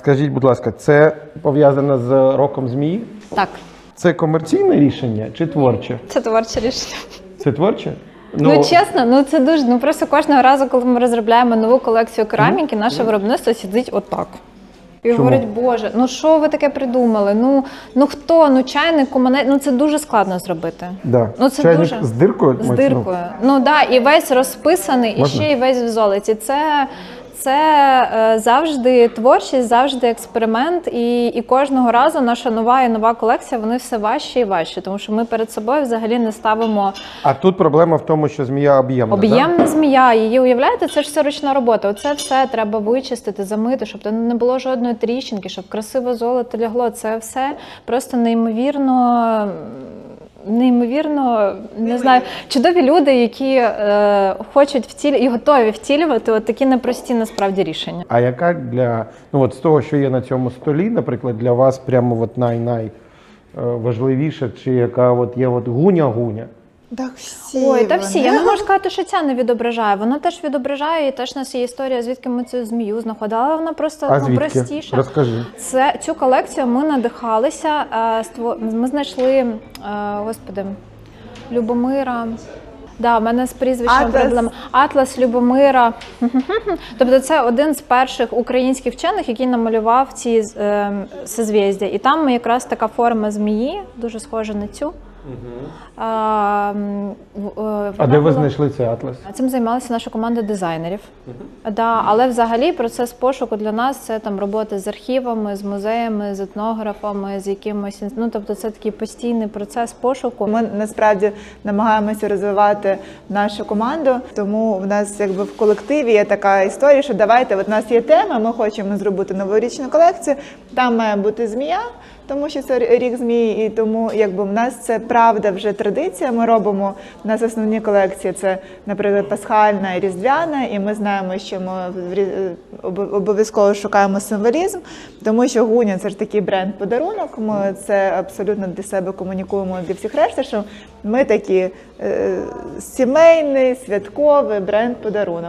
скажіть, будь ласка, це пов'язано з роком змії? Так, Це комерційне рішення чи творче? це творче рішення. Це творче? Ну, чесно, ну це дуже. Ну просто кожного разу, коли ми розробляємо нову колекцію кераміки, наше виробництво сидить отак. І говорить, Боже, ну що ви таке придумали? Ну ну хто? Ну чайник, команець, ну це дуже складно зробити. да. ну, це Чайник дуже- з диркою? З Ну, диркою. Ну да, і весь розписаний, і ще й весь в золоті. Це, це е, завжди творчість, завжди експеримент. І, і кожного разу наша нова і нова колекція вони все важче і важче, тому що ми перед собою взагалі не ставимо А тут проблема в тому, що змія об'ємна. да? Об'ємна змія, її уявляєте, це ж все ручна робота. Оце все треба вичистити, замити, щоб там не було жодної тріщинки, щоб красиво золото лягло. Це все просто неймовірно. Неймовірно, не знаю, чудові люди, які е, хочуть втілі і готові втілювати от такі непрості насправді рішення. А яка для ну от з того, що є на цьому столі, наприклад, для вас прямо от най-най е, важливіше, чи яка от є от гуня-гуня? Так всі Ой, та всі. Я не можу сказати, що ця не відображає. Вона теж відображає, і теж у нас є історія, звідки ми цю змію знаходили. але Вона просто А ну, звідки? простіша. Розкажи. Це цю колекцію ми надихалися. е, ство- Ми знайшли е, господи Любомира. Да, в мене з прізвищем Атлас. проблема. Атлас Любомира. Тобто це один з перших українських вчених, який намалював ці е, созвіздя. І там якраз така форма змії, дуже схожа на цю. А, е, А де ви була- знайшли цей атлас? Цим займалася наша команда дизайнерів. Да, але взагалі процес пошуку для нас це там роботи з архівами, з музеями, з етнографами, з якимось ну тобто це такий постійний процес пошуку. Ми насправді намагаємося розвивати нашу команду, тому в нас якби в колективі є така історія, що давайте, от у нас є тема, ми хочемо зробити новорічну колекцію. Там має бути змія, тому що це рік змії, і тому якби в нас це правда вже традиція. Ми робимо в нас основні колекції. Це, наприклад, пасхальна і різдвяна, і ми знаємо, що ми обов'язково шукаємо символізм, тому що гуня це ж такий бренд подарунок. Ми це абсолютно для себе комунікуємо для всіх решти, що ми такі е, сімейний святковий бренд подарунок.